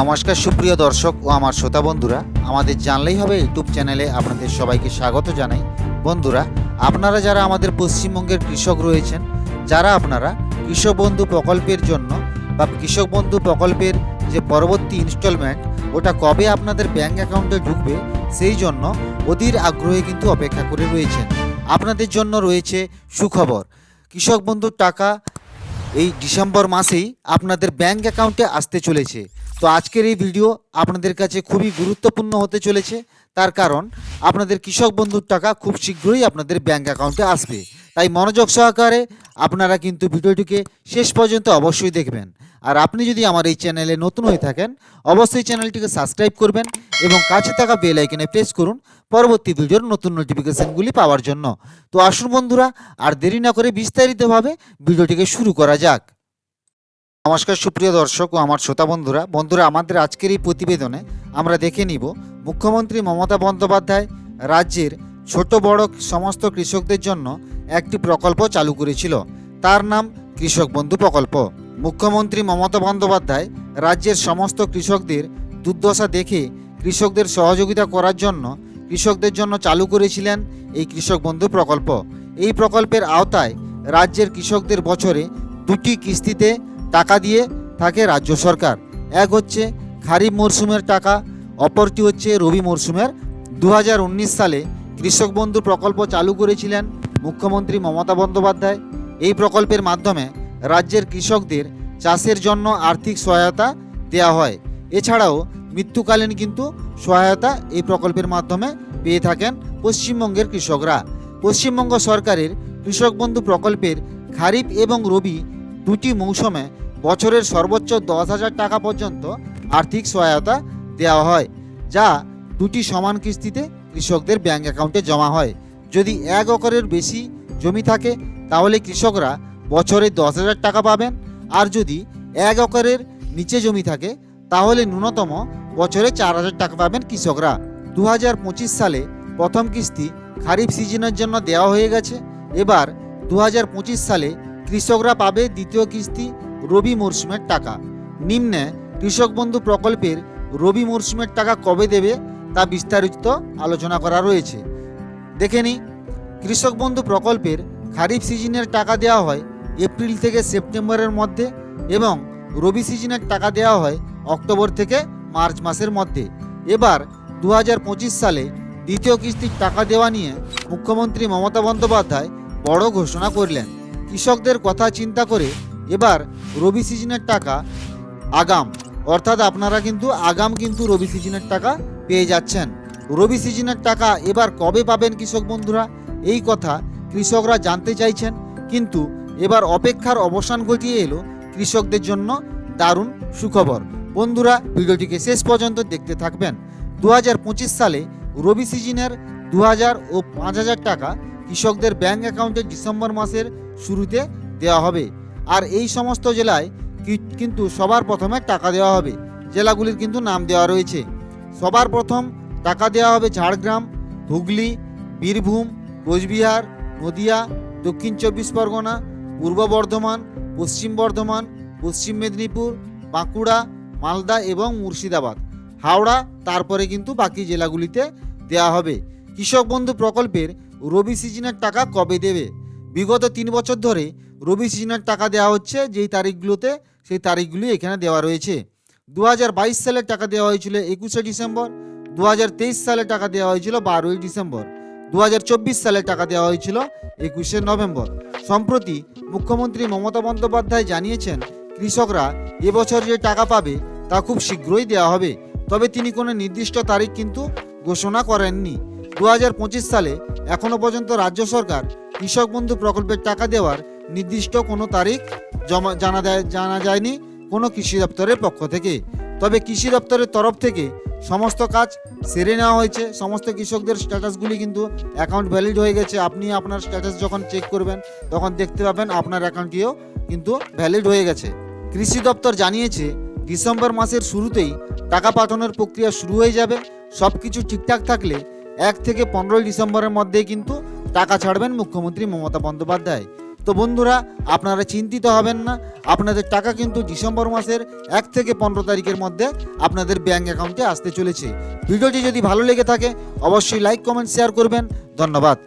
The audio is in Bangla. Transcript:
নমস্কার, সুপ্রিয় দর্শক ও আমার শ্রোতা বন্ধুরা, আমাদের জানলেই হবে ইউটিউব চ্যানেলে আপনাদের সবাইকে স্বাগত জানাই। বন্ধুরা, আপনারা যারা আমাদের পশ্চিমবঙ্গের কৃষক রয়েছেন, যারা আপনারা কৃষক বন্ধু প্রকল্পের জন্য বা কৃষক বন্ধু প্রকল্পের যে পরবর্তী ইনস্টলমেন্ট ওটা কবে আপনাদের ব্যাংক অ্যাকাউন্টে ঢুকবে, সেই জন্য অধীর আগ্রহে কিন্তু অপেক্ষা করে রয়েছেন। আপনাদের জন্য রয়েছে সুখবর। কৃষক বন্ধুর টাকা এই ডিসেম্বর মাসেই আপনাদের ব্যাংক অ্যাকাউন্টে আসতে চলেছে। তো আজকের এই ভিডিও আপনাদের কাছে খুবই গুরুত্বপূর্ণ হতে চলেছে। তার কারণ, আপনাদের কৃষক বন্ধুর টাকা খুব শীঘ্রই আপনাদের ব্যাংক অ্যাকাউন্টে আসবে। তাই মনোযোগ সহকারে আপনারা কিন্তু ভিডিওটিকে শেষ পর্যন্ত অবশ্যই দেখবেন। আর আপনি যদি আমার এই চ্যানেলে নতুন হয়ে থাকেন, অবশ্যই চ্যানেলটিকে সাবস্ক্রাইব করবেন এবং কাছে থাকা বেল আইকনে প্রেস করুন পরবর্তী ভিডিওর নতুন নোটিফিকেশনগুলি পাওয়ার জন্য। তো আসুন বন্ধুরা, আর দেরি না করে বিস্তারিতভাবে ভিডিওটিকে শুরু করা যাক। নমস্কার, সুপ্রিয় দর্শক ও আমার শ্রোতা বন্ধুরা। বন্ধুরা, আমাদের আজকের এই প্রতিবেদনে আমরা দেখে নিব মুখ্যমন্ত্রী মমতা বন্দ্যোপাধ্যায় রাজ্যের ছোট বড় সমস্ত কৃষকদের জন্য একটি প্রকল্প চালু করেছিল। তার নাম কৃষক বন্ধু প্রকল্প। মুখ্যমন্ত্রী মমতা বন্দ্যোপাধ্যায় রাজ্যের সমস্ত কৃষকদের দুর্দশা দেখে কৃষকদের সহযোগিতা করার জন্য কৃষকদের জন্য চালু করেছিলেন এই কৃষক বন্ধু প্রকল্প। এই প্রকল্পের আওতায় রাজ্যের কৃষকদের বছরে দুটি কিস্তিতে টাকা দিয়ে থাকে রাজ্য সরকার। এক হচ্ছে খারিফ মরশুমের টাকা অপরটি হচ্ছে রবি মরশুমের দু হাজার উনিশ সালে কৃষক বন্ধু প্রকল্প চালু করেছিলেন মুখ্যমন্ত্রী মমতা বন্দ্যোপাধ্যায়। এই প্রকল্পের মাধ্যমে রাজ্যের কৃষকদের চাষের জন্য আর্থিক সহায়তা দেওয়া হয়। এছাড়াও মৃত্যুকালীন কিন্তু সহায়তা এই প্রকল্পের মাধ্যমে পেয়ে থাকেন পশ্চিমবঙ্গের কৃষকরা। পশ্চিমবঙ্গ সরকারের কৃষক বন্ধু প্রকল্পের খারিফ এবং রবি দুটি মৌসুমে বছরের সর্বোচ্চ দশ হাজার টাকা পর্যন্ত আর্থিক সহায়তা দেওয়া হয়, যা দুটি সমান কিস্তিতে কৃষকদের ব্যাংক অ্যাকাউন্টে জমা হয়। যদি এক একরের বেশি জমি থাকে, তাহলে কৃষকরা বছরে দশ হাজার টাকা পাবেন। আর যদি এক একরের নিচে জমি থাকে, তাহলে ন্যূনতম বছরে চার হাজার টাকা পাবেন কৃষকরা। দু হাজার পঁচিশ সালে প্রথম কিস্তি খারিফ সিজনের জন্য দেওয়া হয়ে গেছে। এবার দু হাজার পঁচিশ সালে কৃষকরা পাবে দ্বিতীয় কিস্তি রবি মরশুমের টাকা। নিম্নে কৃষক বন্ধু প্রকল্পের রবি মরশুমের টাকা কবে দেবে তা বিস্তারিত আলোচনা করা রয়েছে। দেখে নিই, কৃষক বন্ধু প্রকল্পের খারিফ সিজনের টাকা দেওয়া হয় এপ্রিল থেকে সেপ্টেম্বরের মধ্যে এবং রবি সিজনের টাকা দেওয়া হয় অক্টোবর থেকে মার্চ মাসের মধ্যে। এবার দু হাজার পঁচিশ সালে দ্বিতীয় কিস্তির টাকা দেওয়া নিয়ে মুখ্যমন্ত্রী মমতা বন্দ্যোপাধ্যায় বড় ঘোষণা করলেন। কৃষকদের কথা চিন্তা করে এবার রবি সিজনের টাকা আগাম। অর্থাৎ আপনারা কিন্তু আগাম কিন্তু রবি সিজনের টাকা পেয়ে যাচ্ছেন। রবি সিজনের টাকা এবার কবে পাবেন কৃষক বন্ধুরা? এই কথা কৃষকরা জানতে চাইছেন। কিন্তু এবার অপেক্ষার অবসান ঘটিয়ে এলো কৃষকদের জন্য দারুণ সুখবর। বন্ধুরা, ভিডিওটিকে শেষ পর্যন্ত দেখতে থাকবেন। দু হাজার পঁচিশ সালে রবি সিজনের দু হাজার ও পাঁচ হাজার টাকা কৃষকদের ব্যাংক অ্যাকাউন্টে ডিসেম্বর মাসের শুরুতে দেওয়া হবে। আর এই সমস্ত জেলায় কিন্তু সবার প্রথমে টাকা দেওয়া হবে। জেলাগুলির কিন্তু নাম দেওয়া রয়েছে। সবার প্রথম টাকা দেওয়া হবে ঝাড়গ্রাম, হুগলি, বীরভূম, কোচবিহার, নদিয়া, দক্ষিণ চব্বিশ পরগনা, পূর্ব বর্ধমান, পশ্চিম বর্ধমান, পশ্চিম মেদিনীপুর, বাঁকুড়া, মালদা এবং মুর্শিদাবাদ। হাওড়া তারপরে কিন্তু বাকি জেলাগুলিতে দেওয়া হবে। কৃষক বন্ধু প্রকল্পের রবি সিজনের টাকা কবে দেবে? বিগত তিন বছর ধরে রবি সিজনের টাকা দেওয়া হচ্ছে, যেই তারিখগুলোতে সেই তারিখগুলি এখানে দেওয়া রয়েছে। দু সালের টাকা দেওয়া হয়েছিল একুশে ডিসেম্বর দু সালে টাকা দেওয়া হয়েছিল বারোই ডিসেম্বর দু সালে টাকা দেওয়া হয়েছিল একুশে নভেম্বর। সম্প্রতি মুখ্যমন্ত্রী মমতা বন্দ্যোপাধ্যায় জানিয়েছেন, কৃষকরা এবছর যে টাকা পাবে তা খুব শীঘ্রই দেওয়া হবে। তবে তিনি কোনো নির্দিষ্ট তারিখ কিন্তু ঘোষণা করেননি। দু হাজার পঁচিশ সালে এখনও পর্যন্ত রাজ্য সরকার কৃষক বন্ধু প্রকল্পের টাকা দেওয়ার নির্দিষ্ট কোনো তারিখ জমা জানা দেয় জানা যায়নি কোনো কৃষি দপ্তরের পক্ষ থেকে। তবে কৃষি দপ্তরের তরফ থেকে সমস্ত কাজ সেরে নেওয়া হয়েছে। সমস্ত কৃষকদের স্ট্যাটাসগুলি কিন্তু অ্যাকাউন্ট ভ্যালিড হয়ে গেছে। আপনি আপনার স্ট্যাটাস যখন চেক করবেন, তখন দেখতে পাবেন আপনার অ্যাকাউন্টটিও কিন্তু ভ্যালিড হয়ে গেছে। কৃষি দপ্তর জানিয়েছে, ডিসেম্বর মাসের শুরুতেই টাকা পাঠানোর প্রক্রিয়া শুরু হয়ে যাবে। সব কিছু ঠিকঠাক থাকলে এক থেকে পনেরোই ডিসেম্বরের মধ্যেই কিন্তু টাকা ছাড়বেন মুখ্যমন্ত্রী মমতা বন্দ্যোপাধ্যায়। তো বন্ধুরা, আপনারা চিন্তিত হবেন না, আপনাদের টাকা কিন্তু ডিসেম্বর মাসের এক থেকে পনেরো তারিখের মধ্যে আপনাদের ব্যাঙ্ক অ্যাকাউন্টে আসতে চলেছে। ভিডিওটি যদি ভালো লেগে থাকে, অবশ্যই লাইক, কমেন্ট, শেয়ার করবেন। ধন্যবাদ।